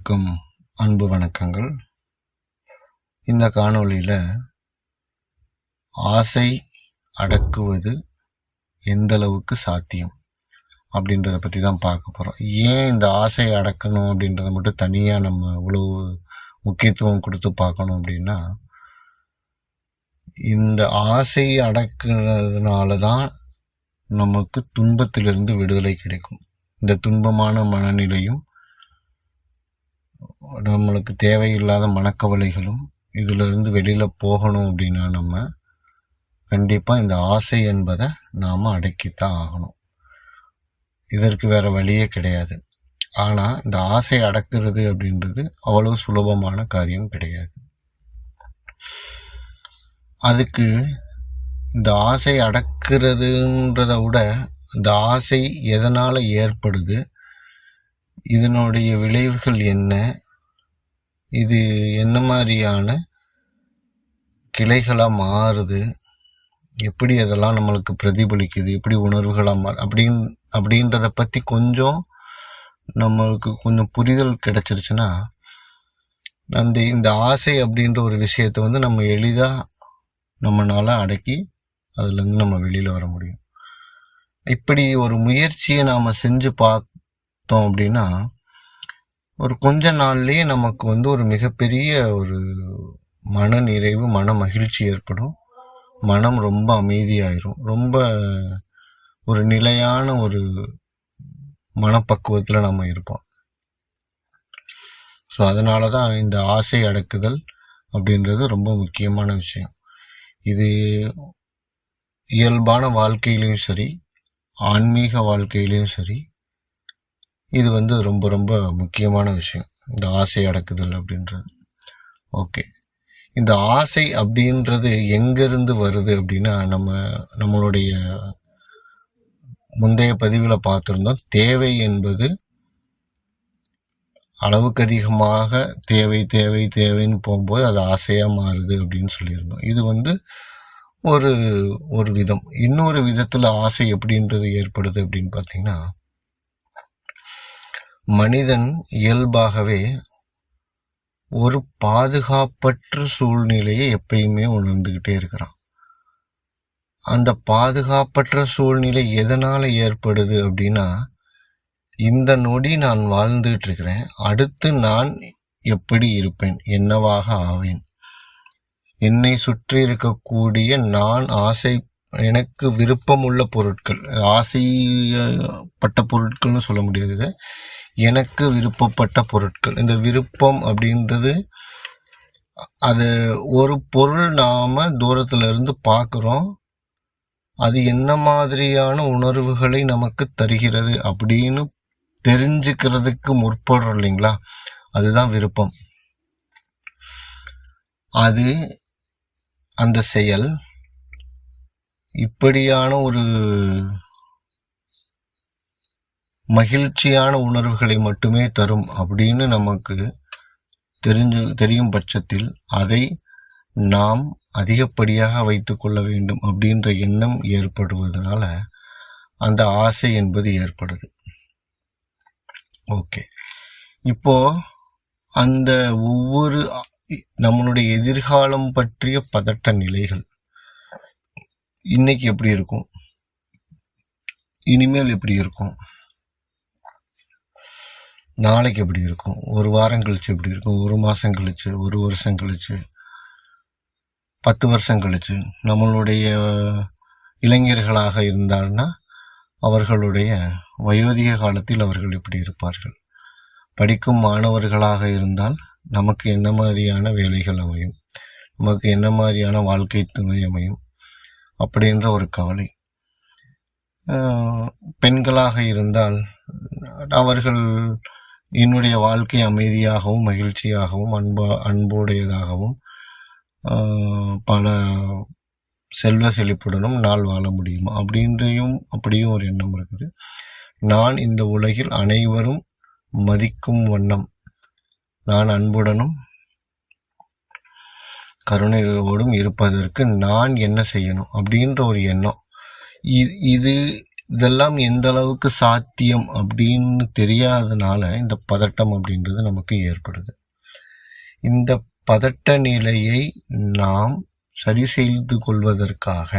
அனைவருக்கும் அன்பு வணக்கங்கள். இந்த காணொளியில் ஆசை அடக்குவது எந்தளவுக்கு சாத்தியம் அப்படின்றத பற்றி தான் பார்க்க போகிறோம் ஏன் இந்த ஆசையை அடக்கணும் அப்படின்றத மட்டும் தனியாக நம்ம இவ்வளோ முக்கியத்துவம் கொடுத்து பார்க்கணும் அப்படின்னா இந்த ஆசை அடக்குறதுனால தான் நமக்கு துன்பத்திலிருந்து விடுதலை கிடைக்கும். இந்த துன்பமான மனநிலையும் நம்மளுக்கு தேவையில்லாத மனக்கவலைகளும் இதிலிருந்து வெளியில் போகணும் அப்படின்னா நம்ம கண்டிப்பாக இந்த ஆசை என்பதை நாம் அடக்கித்தான் ஆகணும். இதற்கு வேறு வழியே கிடையாது. ஆனால் இந்த ஆசை அடக்கிறது அப்படின்றது அவ்வளோ சுலபமான காரியம் கிடையாது. அதுக்கு இந்த ஆசை அடக்கிறதுன்றதை விட இந்த ஆசை எதனால் ஏற்படுது? இதனுடைய விளைவுகள் என்ன? இது என்ன மாதிரியான கிளைகளாக மாறுது? எப்படி அதெல்லாம் நம்மளுக்கு பிரதிபலிக்குது? எப்படி உணர்வுகளாக மா அப்படின் அப்படின்றத பற்றி கொஞ்சம் நம்மளுக்கு கொஞ்சம் புரிதல் கிடச்சிருச்சுன்னா அந்த இந்த ஆசை அப்படின்ற ஒரு விஷயத்தை வந்து நம்ம எளிதாக நம்மளால் அடக்கி அதுலேருந்து நம்ம வெளியில் வர முடியும். இப்படி ஒரு முயற்சியை நாம் செஞ்சு பார்த்தோம் அப்படின்னா ஒரு கொஞ்ச நாள்லேயே நமக்கு வந்து ஒரு மிகப்பெரிய ஒரு மன நிறைவு மன மகிழ்ச்சி ஏற்படும். மனம் ரொம்ப அமைதியாயிரும். ரொம்ப ஒரு நிலையான ஒரு மனப்பக்குவத்தில் நம்ம இருப்போம். ஸோ அதனால தான் இந்த ஆசை அடக்குதல் அப்படின்றது ரொம்ப முக்கியமான விஷயம். இது இயல்பான வாழ்க்கையிலையும் சரி ஆன்மீக வாழ்க்கையிலையும் சரி இது வந்து ரொம்ப ரொம்ப முக்கியமான விஷயம். இந்த ஆசை அடக்குதல் அப்படின்றது. ஓகே. இந்த ஆசை அப்படின்றது எங்கேருந்து வருது அப்படின்னா நம்ம நம்மளுடைய முந்தைய பதிவில் பார்த்துருந்தோம். தேவை என்பது அளவுக்கு அதிகமாக தேவை தேவை தேவைன்னு போகும்போது அது ஆசையாக மாறுது அப்படின்னு சொல்லியிருந்தோம். இது வந்து ஒரு ஒரு விதம். இன்னொரு விதத்தில் ஆசை எப்படின்றது ஏற்படுது அப்படின்னு பார்த்தீங்கன்னா மனிதன் இயல்பாகவே ஒரு பாதுகாப்பற்ற சூழ்நிலையை எப்பயுமே உணர்ந்துக்கிட்டே இருக்கிறான். அந்த பாதுகாப்பற்ற சூழ்நிலை எதனால் ஏற்படுது அப்படின்னா இந்த நொடி நான் வாழ்ந்துட்டு இருக்கிறேன் அடுத்து நான் எப்படி இருப்பேன் என்னவாக ஆவேன்? என்னை சுற்றி இருக்கக்கூடிய நான் ஆசை எனக்கு விருப்பம் உள்ள பொருட்கள் ஆசைப்பட்ட பொருட்கள்னு சொல்ல முடியாது எனக்கு விருப்பப்பட்ட பொருட்கள். இந்த விருப்பம் அப்படின்றது அது ஒரு பொருள் நாம தூரத்துல இருந்து பார்க்குறோம். அது என்ன மாதிரியான உணர்வுகளை நமக்கு தருகிறது அப்படின்னு தெரிஞ்சுக்கிறதுக்கு முற்படுறோம் இல்லைங்களா? அதுதான் விருப்பம். அது அந்த செயல். இப்படியான ஒரு மகிழ்ச்சியான உணர்வுகளை மட்டுமே தரும் அப்படின்னு நமக்கு தெரிஞ்சு தெரியும் பட்சத்தில் அதை நாம் அதிகப்படியாக வைத்து கொள்ள வேண்டும் அப்படின்ற எண்ணம் ஏற்படுவதனால அந்த ஆசை என்பது ஏற்படுது. ஓகே. இப்போ அந்த ஒவ்வொரு நம்மளுடைய எதிர்காலம் பற்றிய பதட்ட நிலைகள் இன்னைக்கு எப்படி இருக்கும்? இனிமேல் எப்படி இருக்கும்? நாளைக்கு எப்படி இருக்கும்? ஒரு வாரம் கழிச்சு எப்படி இருக்கும்? ஒரு மாதம் கழிச்சு ஒரு வருஷம் கழிச்சு பத்து வருஷம் கழிச்சு நம்மளுடைய இளைஞர்களாக இருந்தால்னா அவர்களுடைய வயோதிக காலத்தில் அவர்கள் எப்படி இருப்பார்கள். படிக்கும் மாணவர்களாக இருந்தால் நமக்கு என்ன மாதிரியான வேலைகள் அமையும்? நமக்கு என்ன மாதிரியான வாழ்க்கை துணை அமையும்? அப்படின்ற ஒரு கவலை. பெண்களாக இருந்தால் அவர்கள் என்னுடைய வாழ்க்கை அமைதியாகவும் மகிழ்ச்சியாகவும் அன்பா அன்புடையதாகவும் பல செல்வ செழிப்புடனும் நாள் வாழ முடியுமா? அப்படின்றையும் அப்படியும் ஒரு எண்ணம் இருக்குது. நான் இந்த உலகில் அனைவரும் மதிக்கும் வண்ணம். நான் அன்புடனும் கருணையோடும் இருப்பதற்கு நான் என்ன செய்யணும்? அப்படின்ற ஒரு எண்ணம். இது இதெல்லாம் எந்த அளவுக்கு சாத்தியம் அப்படின்னு தெரியாதனால இந்த பதட்டம் அப்படின்றது நமக்கு ஏற்படுது. இந்த பதட்ட நிலையை நாம் சரி செய்து கொள்வதற்காக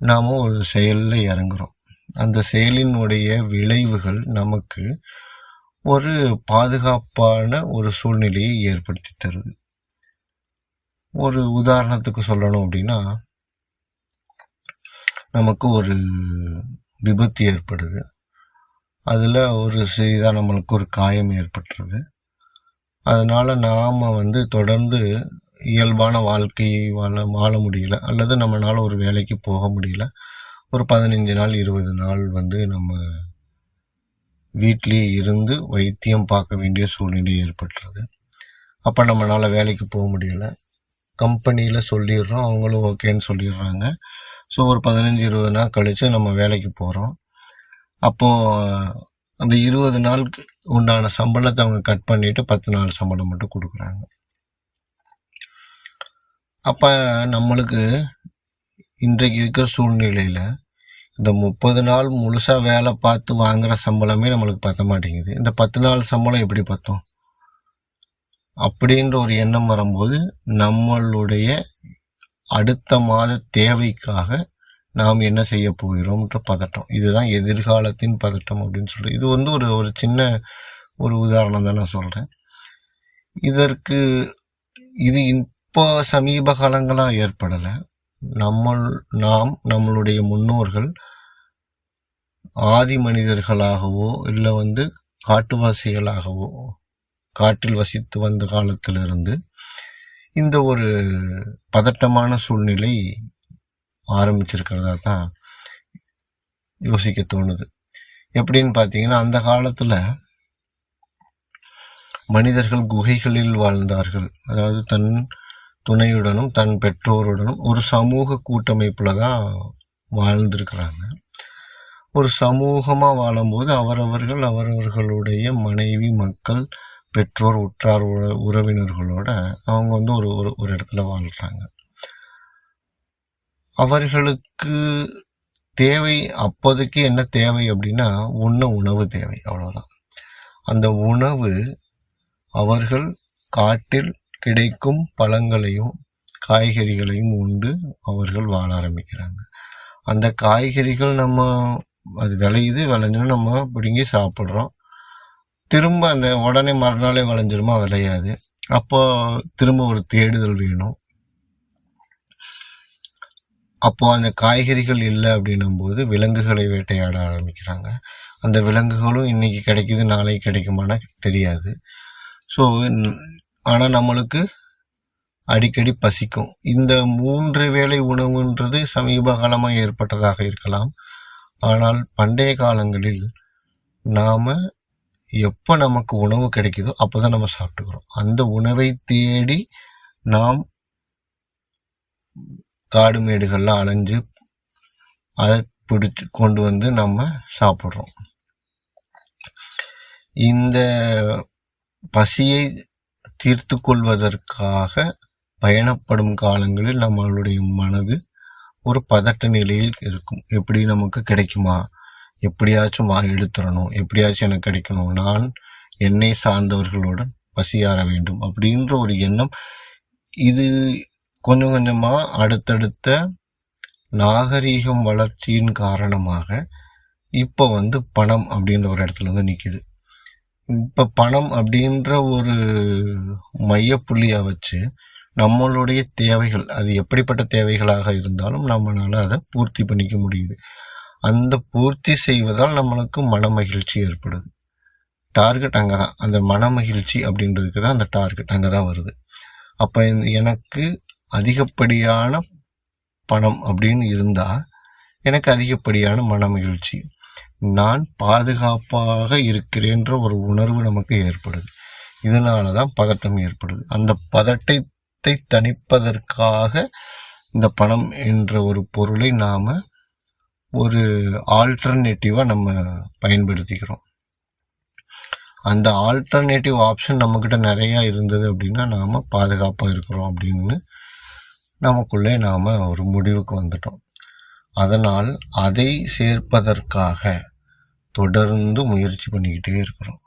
நாம் ஒரு செயலில் இறங்குறோம். அந்த செயலினுடைய விளைவுகள் நமக்கு ஒரு பாதுகாப்பான ஒரு சூழ்நிலையை ஏற்படுத்தி தருது. ஒரு உதாரணத்துக்கு சொல்லணும் அப்படின்னா நமக்கு ஒரு விபத்து ஏற்படுது. அதில் ஒரு சிறிதாக நம்மளுக்கு ஒரு காயம் ஏற்பட்டுருது. அதனால் நாம் வந்து தொடர்ந்து இயல்பான வாழ்க்கையை வாழ வாழ முடியல. அல்லது நம்மளால் ஒரு வேலைக்கு போக முடியல. ஒரு பதினஞ்சு நாள் இருபது நாள் வந்து நம்ம வீட்டிலேயே இருந்து வைத்தியம் பார்க்க வேண்டிய சூழ்நிலை ஏற்பட்டுருது. அப்போ நம்மளால் வேலைக்கு போக முடியல. கம்பெனியில் சொல்லிடுறோம். அவங்களும் ஓகேன்னு சொல்லிடுறாங்க. ஸோ ஒரு பதினஞ்சு இருபது நாள் கழித்து நம்ம வேலைக்கு போகிறோம் அப்போது அந்த இருபது நாளுக்கு உண்டான சம்பளத்தை அவங்க கட் பண்ணிவிட்டு பத்து நாள் சம்பளம் மட்டும் கொடுக்குறாங்க. அப்போ நம்மளுக்கு இன்றைக்கு இருக்கிற சூழ்நிலையில் இந்த முப்பது நாள் முழுசாக வேலை பார்த்து வாங்குகிற சம்பளமே நம்மளுக்கு பத்த மாட்டேங்குது. இந்த பத்து நாள் சம்பளம் எப்படி பத்தோம்? அப்படின்ற ஒரு எண்ணம் வரும்போது நம்மளுடைய அடுத்த மாத தேவைக்காக நாம் என்ன செய்ய போகிறோம்ன்ற பதட்டம். இதுதான் எதிர்காலத்தின் பதட்டம் அப்படின்னு சொல்லி இது வந்து ஒரு ஒரு சின்ன ஒரு உதாரணம் தான் நான் சொல்கிறேன் இதற்கு இது இப்போ சமீப காலங்களாக ஏற்படலை. நம்ம நாம் நம்மளுடைய முன்னோர்கள் ஆதி மனிதர்களாகவோ இல்லை வந்து காட்டுவாசிகளாகவோ காட்டில் வசித்து வந்த காலத்திலிருந்து இந்த ஒரு பதட்டமான சூழ்நிலை ஆரம்பிச்சிருக்கிறதா தான் யோசிக்க தோணுது. எப்படின்னு பார்த்தீங்கன்னா அந்த காலத்தில் மனிதர்கள் குகைகளில் வாழ்ந்தார்கள். அதாவது தன் துணையுடனும் தன் பெற்றோருடனும் ஒரு சமூக கூட்டமைப்பில் தான் வாழ்ந்திருக்கிறாங்க. ஒரு சமூகமாக வாழும்போது அவரவர்கள் அவரவர்களுடைய மனைவி மக்கள் பெற்றோர் உற்றார் உறவினர்களோட அவங்க வந்து ஒரு ஒரு ஒரு இடத்துல வாழ்கிறாங்க அவர்களுக்கு தேவை அப்போதைக்கு என்ன தேவை அப்படின்னா உண்ண உணவு தேவை அவ்வளோதான் அந்த உணவு அவர்கள் காட்டில் கிடைக்கும் பழங்களையும் காய்கறிகளையும் உண்டு அவர்கள் வாழ ஆரம்பிக்கிறாங்க. அந்த காய்கறிகள் நம்ம அது விளையுது விளைஞ்சோன்னு நம்ம பிடுங்கி சாப்பிட்றோம். திரும்ப அந்த உடனே மறுநாளே விளைஞ்சிருமா விளையாது. அப்போ திரும்ப ஒரு தேடுதல் வேணும். அப்போ அந்த காய்கறிகள் இல்லை அப்படின்னும் போது விலங்குகளை வேட்டையாட ஆரம்பிக்கிறாங்க. அந்த விலங்குகளும் இன்னைக்கு கிடைக்குது நாளைக்கு கிடைக்குமானா தெரியாது. ஸோ ஆனால் நம்மளுக்கு அடிக்கடி பசிக்கும். இந்த மூன்று வேளை உணவுன்றது சமீப காலமாக ஏற்பட்டதாக இருக்கலாம். ஆனால் பண்டைய காலங்களில் நாம் எப்போ நமக்கு உணவு கிடைக்குதோ அப்போ தான் நம்ம சாப்பிட்டுக்கிறோம். அந்த உணவை தேடி நாம் காடு மேடுகள்லாம் அலைஞ்சு அதை பிடிச்சி கொண்டு வந்து நம்ம சாப்பிட்றோம். இந்த பசியை தீர்த்து கொள்வதற்காக பயணப்படும் காலங்களில் நம்மளுடைய மனது ஒரு பதட்ட நிலையில் இருக்கும். எப்படி நமக்கு கிடைக்குமா? எப்படியாச்சும் வா எடுத்துடணும் எப்படியாச்சும் எனக்கு கிடைக்கணும் நான் என்னை சார்ந்தவர்களுடன் பசியாற வேண்டும் அப்படின்ற ஒரு எண்ணம். இது கொஞ்சம் கொஞ்சமாக அடுத்தடுத்த நாகரீகம் வளர்ச்சியின் காரணமாக இப்போ வந்து பணம் அப்படின்ற ஒரு இடத்துல வந்து நிற்கிது இப்போ பணம் அப்படின்ற ஒரு மையப்புள்ளியை வச்சு நம்மளுடைய தேவைகள் அது எப்படிப்பட்ட தேவைகளாக இருந்தாலும் நம்மளால் அதை பூர்த்தி பண்ணிக்க முடியுது. அந்த பூர்த்தி செய்வதால் நம்மளுக்கு மன மகிழ்ச்சி ஏற்படுது. டார்கெட் அங்கே தான் அந்த மன மகிழ்ச்சி அப்படின்றதுக்கு தான் அந்த டார்கெட் அங்கே தான் வருது. அப்போ எனக்கு அதிகப்படியான பணம் அப்படின்னு இருந்தால் எனக்கு அதிகப்படியான மன மகிழ்ச்சி நான் பாதுகாப்பாக இருக்கிறேன்ற ஒரு உணர்வு நமக்கு ஏற்படுது. இதனால தான் பதட்டம் ஏற்படுது. அந்த பதட்டத்தை தணிப்பதற்காக இந்த பணம் என்ற ஒரு பொருளை நாம் ஒரு ஆல்டர்னேட்டிவாக நம்ம பயன்படுத்திக்கிறோம். அந்த ஆல்டர்னேட்டிவ் ஆப்ஷன் நம்மக்கிட்ட நிறையா இருந்தது அப்படின்னா நாம் பாதுகாப்பாக இருக்கிறோம் அப்படின்னு நமக்குள்ளே நாம் ஒரு முடிவுக்கு வந்துட்டோம். அதனால் அதை சேர்ப்பதற்காக தொடர்ந்து முயற்சி பண்ணிக்கிட்டே இருக்கிறோம்.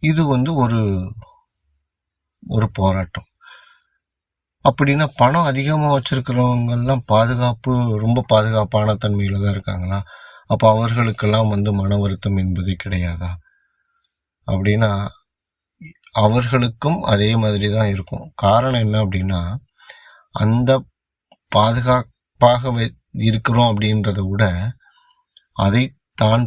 இது வந்து ஒரு ஒரு போராட்டம். அப்படின்னா பணம் அதிகமாக வச்சிருக்கிறவங்கெல்லாம் பாதுகாப்பு ரொம்ப பாதுகாப்பான தன்மையில் தான் இருக்காங்களா? அப்போ அவர்களுக்கெல்லாம் வந்து மன வருத்தம் என்பது கிடையாதா? அப்படின்னா அவர்களுக்கும் அதே மாதிரி தான் இருக்கும். காரணம் என்ன அப்படின்னா அந்த பாதுகாப்பாக வை இருக்கிறோம் அப்படின்றத விட அதை தான்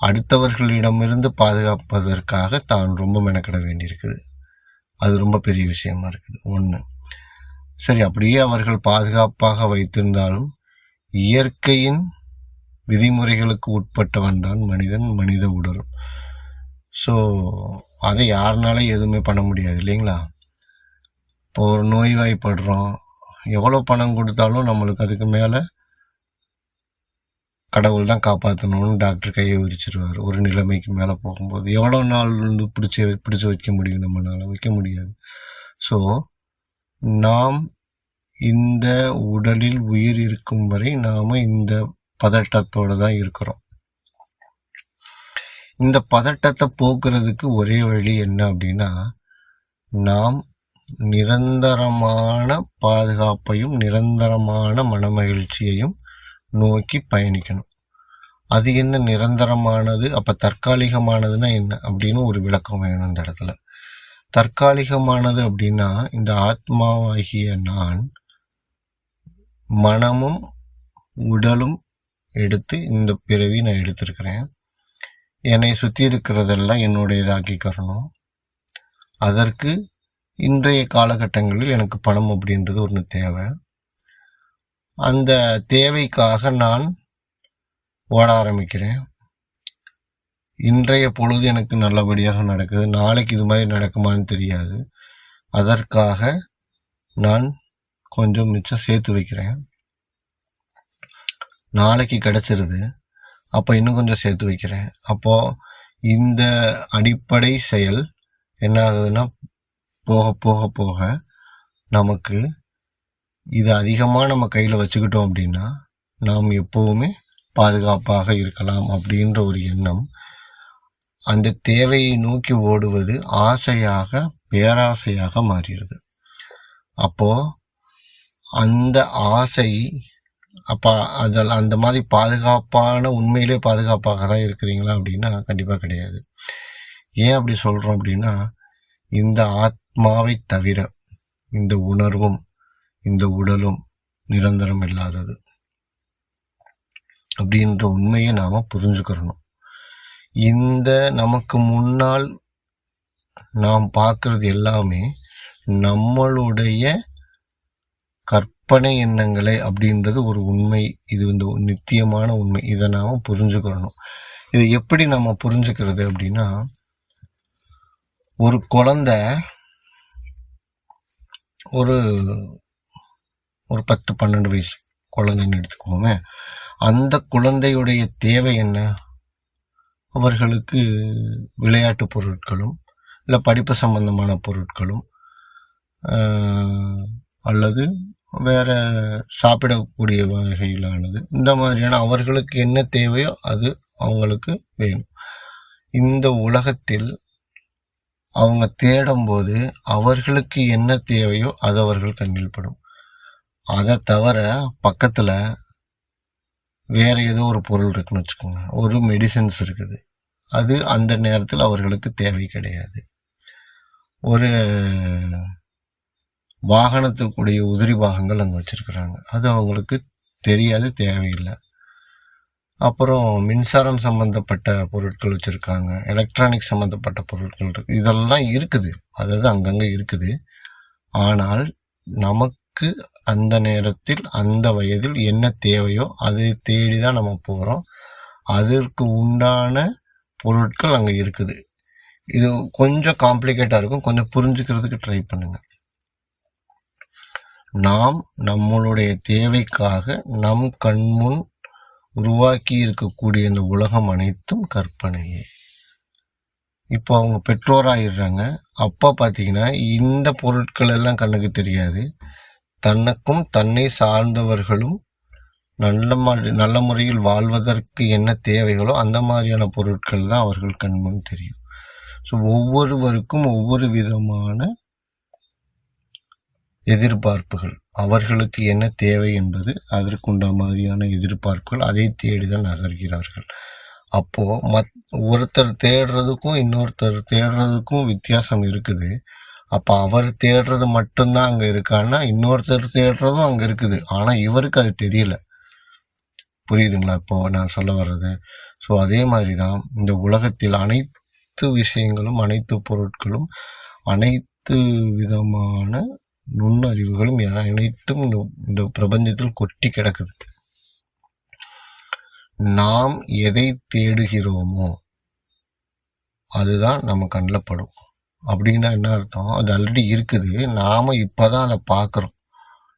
அடுத்தவர்களிடமிருந்து பாதுகாப்பதற்காக தான் ரொம்ப மெனக்கிட வேண்டியிருக்குது. அது ரொம்ப பெரிய விஷயமா இருக்குது. ஒன்று சரி அப்படியே அவர்கள் பாதுகாப்பாக வைத்திருந்தாலும் இயற்கையின் விதிமுறைகளுக்கு உட்பட்டவன் தான் மனிதன் மனித உடல் ஸோ அதை யாருனாலும் எதுவுமே பண்ண முடியாது இல்லைங்களா? இப்போ ஒரு நோய்வாய்ப்படுறோம். எவ்வளோ பணம் கொடுத்தாலும் நம்மளுக்கு அதுக்கு மேலே கடவுள் தான் காப்பாற்றணும்னு டாக்டர் கையை விரிச்சிருவார். ஒரு நிலைமைக்கு மேலே போகும்போது எவ்வளோ நாள் வந்து பிடிச்சி பிடிச்சி வைக்க முடியும்? நம்மளால் வைக்க முடியாது. ஸோ நாம் இந்த உடலில் உயிர் இருக்கும் வரை நாம் இந்த பதட்டத்தோடு தான் இருக்கிறோம். இந்த பதட்டத்தை போக்குறதுக்கு ஒரே வழி என்ன அப்படின்னா நாம் நிரந்தரமான பாதுகாப்பையும் நிரந்தரமான மனமகிழ்ச்சியையும் நோக்கி பயணிக்கணும். அது என்ன நிரந்தரமானது? அப்போ தற்காலிகமானதுன்னா என்ன அப்படின்னு ஒரு விளக்கம் வேணும் இந்த இடத்துல. தற்காலிகமானது அப்படின்னா இந்த ஆத்மாவாகிய நான் மனமும் உடலும் எடுத்து இந்த பிறவி நான் எடுத்திருக்கிறேன். என்னை சுற்றி இருக்கிறதெல்லாம் என்னுடையதாக்கிக்கிறணும் அதற்கு இன்றைய காலகட்டங்களில் எனக்கு பணம் அப்படின்றது ஒன்று தேவை. அந்த தேவைக்காக நான் ஓட ஆரம்பிக்கிறேன். இன்றைய பொழுது எனக்கு நல்லபடியாக நடக்குது. நாளைக்கு இது மாதிரி நடக்குமான்னு தெரியாது. அதற்காக நான் கொஞ்சம் மிச்சம் சேர்த்து வைக்கிறேன். நாளைக்கு கிடச்சிருது. அப்போ இன்னும் கொஞ்சம் சேர்த்து வைக்கிறேன். அப்போது இந்த அடிப்படை செயல் என்ன ஆகுதுன்னா போக போக போக நமக்கு இது அதிகமாக நம்ம கையில் வச்சுக்கிட்டோம் அப்படின்னா நாம் எப்போவுமே பாதுகாப்பாக இருக்கலாம் அப்படின்ற ஒரு எண்ணம் அந்த தேவையை நோக்கி ஓடுவது ஆசையாக பேராசையாக மாறிடுது. அப்போது அந்த ஆசை அப்போ அதில் அந்த மாதிரி பாதுகாப்பான உண்மையிலே பாதுகாப்பாக தான் இருக்கிறீங்களா அப்படின்னா கண்டிப்பாக கிடையாது. ஏன் அப்படி சொல்கிறோம் அப்படின்னா இந்த ஆத்மாவை தவிர இந்த உணர்வும் இந்த உடலும் நிரந்தரம் இல்லாதது. அப்படின்ற உண்மையை நாம் புரிஞ்சுக்கிறணும். இந்த நமக்கு முன்னால் நாம் பார்க்கறது எல்லாமே நம்மளுடைய கற்பனை எண்ணங்களை அப்படின்றது ஒரு உண்மை. இது வந்து நித்தியமான உண்மை. இதை நாம் புரிஞ்சுக்கிறணும் இதை எப்படி நம்ம புரிஞ்சுக்கிறது அப்படின்னா ஒரு குழந்தை ஒரு ஒரு பத்து பன்னெண்டு வயசு குழந்தைன்னு எடுத்துக்கோமே. அந்த குழந்தையுடைய தேவை என்ன? அவர்களுக்கு விளையாட்டு பொருட்களும் இல்லை படிப்பு சம்பந்தமான பொருட்களும் அல்லது வேறு சாப்பிடக்கூடிய வகையிலானது இந்த மாதிரியான அவர்களுக்கு என்ன தேவையோ அது அவங்களுக்கு வேணும். இந்த உலகத்தில் அவங்க தேடும்போது அவர்களுக்கு என்ன தேவையோ அது அவர்கள் கண்ணில் படும். அதை தவிர பக்கத்தில் வேறு ஏதோ ஒரு பொருள் இருக்குன்னு வச்சுக்கோங்க. ஒரு மெடிசன்ஸ் இருக்குது. அது அந்த நேரத்தில் அவர்களுக்கு தேவை கிடையாது. ஒரு வாகனத்துக்குடைய உதிரி பாகங்கள் அங்கே வச்சுருக்குறாங்க. அது அவங்களுக்கு தெரியாது தேவையில்லை. அப்புறம் மின்சாரம் சம்மந்தப்பட்ட பொருட்கள் வச்சுருக்காங்க. எலக்ட்ரானிக் சம்மந்தப்பட்ட பொருட்கள் இருக்குது இதெல்லாம் இருக்குது. அதாவது அங்கங்கே இருக்குது. ஆனால் நமக்கு அந்த நேரத்தில் அந்த வயதில் என்ன தேவையோ அதை தேடி தான் நம்ம போகிறோம் அதற்கு உண்டான பொருட்கள் அங்கே இருக்குது. இது கொஞ்சம் காம்ப்ளிகேட்டாக இருக்கும். கொஞ்சம் புரிஞ்சுக்கிறதுக்கு ட்ரை பண்ணுங்கள் நாம் நம்மளுடைய தேவைக்காக நம் கண்முன் உருவாக்கி இருக்கக்கூடிய இந்த உலகம் அனைத்தும் கற்பனையே. இப்போ அவங்க பெற்றோராகிடுறாங்க அப்போ பார்த்தீங்கன்னா இந்த பொருட்கள் எல்லாம் கண்ணுக்கு தெரியாது. தனக்கும் தன்னை சார்ந்தவர்களும் நல்ல மாதிரி நல்ல முறையில் வாழ்வதற்கு என்ன தேவைகளோ அந்த மாதிரியான பொருட்கள் தான் அவர்கள் கண்முன் தெரியும். ஸோ ஒவ்வொருவருக்கும் ஒவ்வொரு விதமான எதிர்பார்ப்புகள். அவர்களுக்கு என்ன தேவை என்பது அதற்குண்ட மாதிரியான எதிர்பார்ப்புகள் அதை தேடிதான் நகர்கிறார்கள். அப்போ மத் ஒருத்தர் தேடுறதுக்கும் இன்னொருத்தர் தேடுறதுக்கும் வித்தியாசம் இருக்குது. அப்போ அவர் தேடுறது மட்டும்தான் அங்கே இருக்கான்னா இன்னொருத்தர் தேடுறதும் அங்கே இருக்குது. ஆனால் இவருக்கு அது தெரியல. புரியுதுங்களா? இப்போ நான் சொல்ல வர்றது. ஸோ அதே மாதிரி தான் இந்த உலகத்தில் அனைத்து விஷயங்களும் அனைத்து பொருட்களும் அனைத்து விதமான நுண்ணறிவுகளும் அனைத்தும் இந்த இந்த பிரபஞ்சத்தில் கொட்டி கிடக்குது. நாம் எதை தேடுகிறோமோ அதுதான் நம்ம கண்ணில் படும். அப்படின்னா என்ன அர்த்தம்? அது ஆல்ரெடி இருக்குது. நாம் இப்போ தான் அதை பார்க்குறோம்.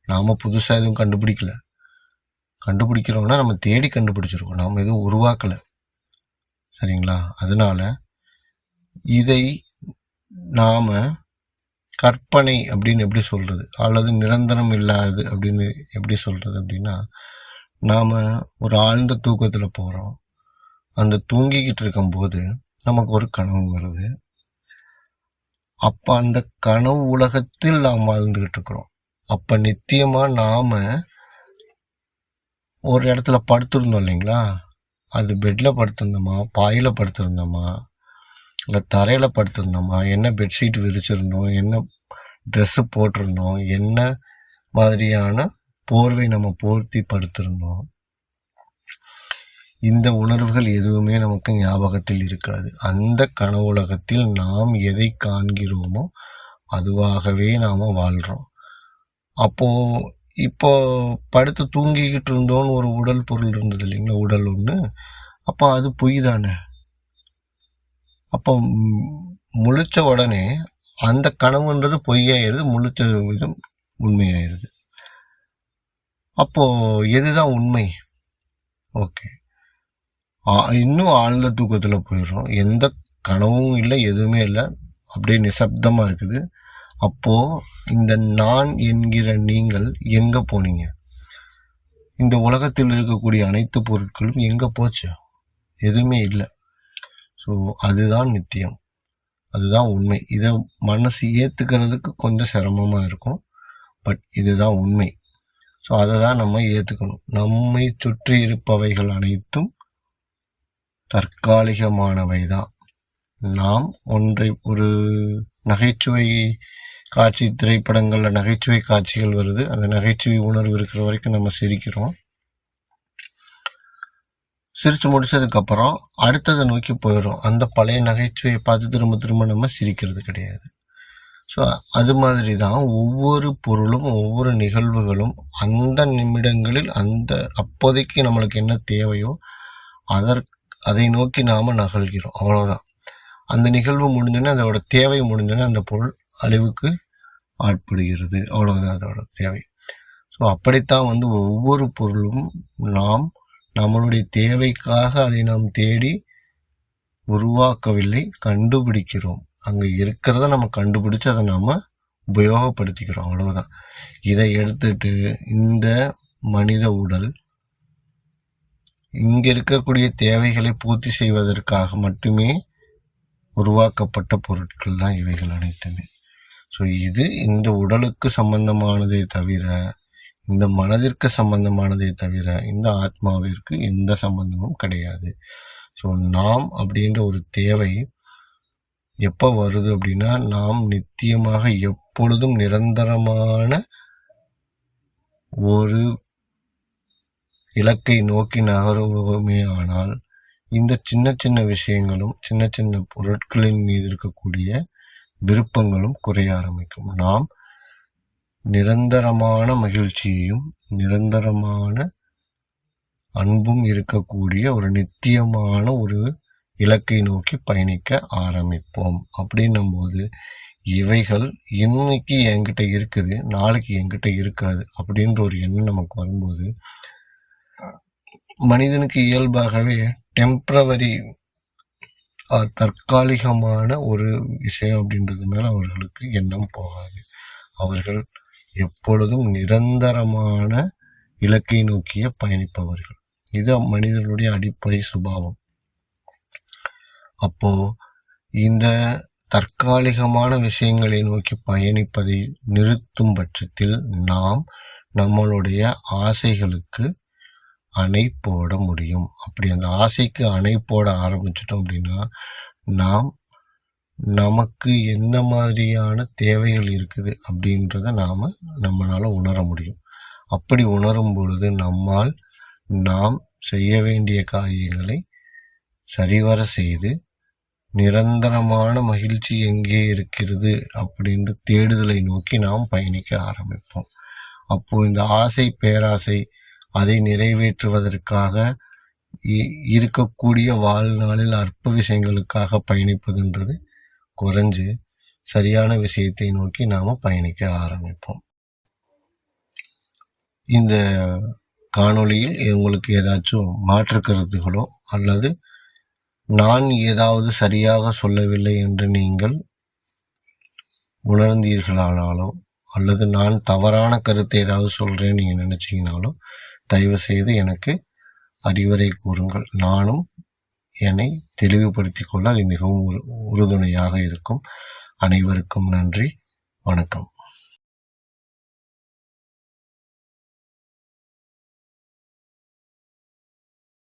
நாம் புதுசாக எதுவும் கண்டுபிடிக்கல. கண்டுபிடிக்கிறோம்னா நம்ம தேடி கண்டுபிடிச்சிருக்கோம். நாம் எதுவும் உருவாக்கலை. சரிங்களா? அதனால் இதை நாம் கற்பனை அப்படின்னு எப்படி சொல்கிறது அல்லது நிரந்தரம் இல்லாது அப்படின்னு எப்படி சொல்கிறது அப்படின்னா நாம் ஒரு ஆழ்ந்த தூக்கத்தில் போகிறோம் அந்த தூங்கிக்கிட்டு இருக்கும்போது நமக்கு ஒரு கனவு வருது. அப்போ அந்த கனவு உலகத்தில் நாம் வாழ்ந்துக்கிட்டு இருக்கிறோம். அப்போ நித்தியமாக நாம் ஒரு இடத்துல படுத்துருந்தோம் இல்லைங்களா? அது பெட்டில் படுத்திருந்தோமா? பாயில் படுத்திருந்தோமா? இல்லை தரையில் படுத்திருந்தோமா? என்ன பெட்ஷீட் விரிச்சிருந்தோம்? என்ன ட்ரெஸ்ஸு போட்டிருந்தோம்? என்ன மாதிரியான போர்வை நம்ம போர்த்தி படுத்திருந்தோம்? இந்த உணர்வுகள் எதுவுமே நமக்கு ஞாபகத்தில் இருக்காது. அந்த கனவுலகத்தில் நாம் எதை காண்கிறோமோ அதுவாகவே நாம் வாழ்கிறோம் அப்போது இப்போ படுத்து தூங்கிக்கிட்டு இருந்தோன்னு ஒரு உடல் பொருள் இருந்தது இல்லைங்களா? உடல் ஒன்று அப்போ அது பொய் தானே? அப்போ முழிச்ச உடனே அந்த கனவுன்றது பொய்யாயிருது முழிச்ச விதம் உண்மையாயிருது. அப்போ எதுதான் உண்மை? ஓகே. இன்னும் ஆழ்ந்த தூக்கத்தில் போயிடுறோம். எந்த கனவும் இல்லை எதுவுமே இல்லை. அப்படியே நிசப்தமாக இருக்குது. அப்போது இந்த நான் என்கிற நீங்கள் எங்கே போனீங்க? இந்த உலகத்தில் இருக்கக்கூடிய அனைத்து பொருட்களும் எங்கே போச்சு? எதுவுமே இல்லை. ஸோ அதுதான் நித்தியம். அதுதான் உண்மை. இதை மனசு ஏற்றுக்கிறதுக்கு கொஞ்சம் சிரமமாக இருக்கும். பட் இதுதான் உண்மை. ஸோ அதை தான் நம்ம ஏற்றுக்கணும் நம்மை சுற்றி இருப்பவைகள் அனைத்தும் தற்காலிகமானவை தான். நாம் ஒன்றை ஒரு நகைச்சுவை காட்சி திரைப்படங்களில் நகைச்சுவை காட்சிகள் வருது. அந்த நகைச்சுவை உணர்வு இருக்கிற வரைக்கும் நம்ம சிரிக்கிறோம். சிரித்து முடிச்சதுக்கப்புறம் அடுத்ததை நோக்கி போயிடும். அந்த பழைய நகைச்சுவையை பார்த்து திரும்ப திரும்ப நம்ம சிரிக்கிறது கிடையாது. ஸோ அது மாதிரி தான் ஒவ்வொரு பொருளும் ஒவ்வொரு நிகழ்வுகளும் அந்த நிமிடங்களில் அந்த அப்போதைக்கு நம்மளுக்கு என்ன தேவையோ அதற்கு அதை நோக்கி நாம் நகழ்கிறோம் அவ்வளோதான் அந்த நிகழ்வு முடிஞ்சோன்னே அதோட தேவை முடிஞ்சோன்னே அந்த பொருள் அழிவுக்கு ஆட்படுகிறது. அவ்வளோதான் அதோட தேவை. ஸோ அப்படித்தான் வந்து ஒவ்வொரு பொருளும் நாம் நம்மளுடைய தேவைக்காக அதை நாம் தேடி உருவாக்கவில்லை கண்டுபிடிக்கிறோம். அங்கே இருக்கிறத நம்ம கண்டுபிடிச்சு அதை நாம் உபயோகப்படுத்திக்கிறோம் அவ்வளவுதான். இதை எடுத்துட்டு இந்த மனித உடல் இங்கே இருக்கக்கூடிய தேவைகளை பூர்த்தி செய்வதற்காக மட்டுமே உருவாக்கப்பட்ட பொருட்கள் தான் இவைகள் அனைத்துமே. ஸோ இது இந்த உடலுக்கு சம்பந்தமானதே தவிர இந்த மனதிற்கு சம்பந்தமானதே தவிர இந்த ஆத்மாவிற்கு எந்த சம்பந்தமும் கிடையாது. ஸோ நாம் அப்படின்ற ஒரு தேவை எப்போ வருது அப்படின்னா நாம் நித்தியமாக எப்பொழுதும் நிரந்தரமான ஒரு இலக்கை நோக்கி நகருவோமே ஆனால் இந்த சின்ன சின்ன விஷயங்களும் சின்ன சின்ன பொருட்களின் மீது இருக்கக்கூடிய விருப்பங்களும் குறைய ஆரம்பிக்கும். நாம் நிரந்தரமான மகிழ்ச்சியையும் நிரந்தரமான அன்பும் இருக்கக்கூடிய ஒரு நித்தியமான ஒரு இலக்கை நோக்கி பயணிக்க ஆரம்பிப்போம். அப்படின்னும்போது இவைகள் இன்னைக்கு என்கிட்ட இருக்குது நாளைக்கு என்கிட்ட இருக்காது அப்படின்ற ஒரு எண்ணம் நமக்கு வரும்போது மனிதனுக்கு இயல்பாகவே டெம்ப்ரவரி தற்காலிகமான ஒரு விஷயம் அப்படின்றது மேலே அவர்களுக்கு எண்ணம் போகாது. அவர்கள் எப்பொழுதும் நிரந்தரமான இலக்கை நோக்கிய பயணிப்பவர்கள். இது மனிதனுடைய அடிப்படை சுபாவம். அப்போ இந்த தற்காலிகமான விஷயங்களை நோக்கி பயணிப்பதை நிறுத்தும் பட்சத்தில் நாம் நம்மளுடைய ஆசைகளுக்கு அணை போட முடியும். அப்படி அந்த ஆசைக்கு அணை போட ஆரம்பிச்சிட்டோம் அப்படின்னா நாம் நமக்கு என்ன மாதிரியான தேவைகள் இருக்குது அப்படின்றத நாம் நம்மளால் உணர முடியும். அப்படி உணரும் பொழுது நம்மால் நாம் செய்ய வேண்டிய காரியங்களை சரிவர செய்து நிரந்தரமான மகிழ்ச்சி எங்கே இருக்கிறது அப்படின்ற தேடுதலை நோக்கி நாம் பயணிக்க ஆரம்பிப்போம். அப்போ இந்த ஆசை பேராசை அதை நிறைவேற்றுவதற்காக இருக்கக்கூடிய வாழ்நாளில் அற்ப விஷயங்களுக்காக பயணிப்பதுன்றது குறைஞ்சு சரியான விஷயத்தை நோக்கி நாம் பயணிக்க ஆரம்பிப்போம். இந்த காணொளியில் உங்களுக்கு ஏதாச்சும் மாற்று கருத்துகளோ அல்லது நான் ஏதாவது சரியாக சொல்லவில்லை என்று நீங்கள் உணர்ந்தீர்களானாலோ அல்லது நான் தவறான கருத்தை ஏதாவது சொல்கிறேன்னு நீங்கள் நினச்சிங்கனாலும் தயவு செய்து எனக்கு அறிவுரை கூறுங்கள். நானும் என்னை தெளிவுபடுத்தி கொள்ள அது மிகவும் உறுதுணையாக இருக்கும். அனைவருக்கும் நன்றி. வணக்கம்.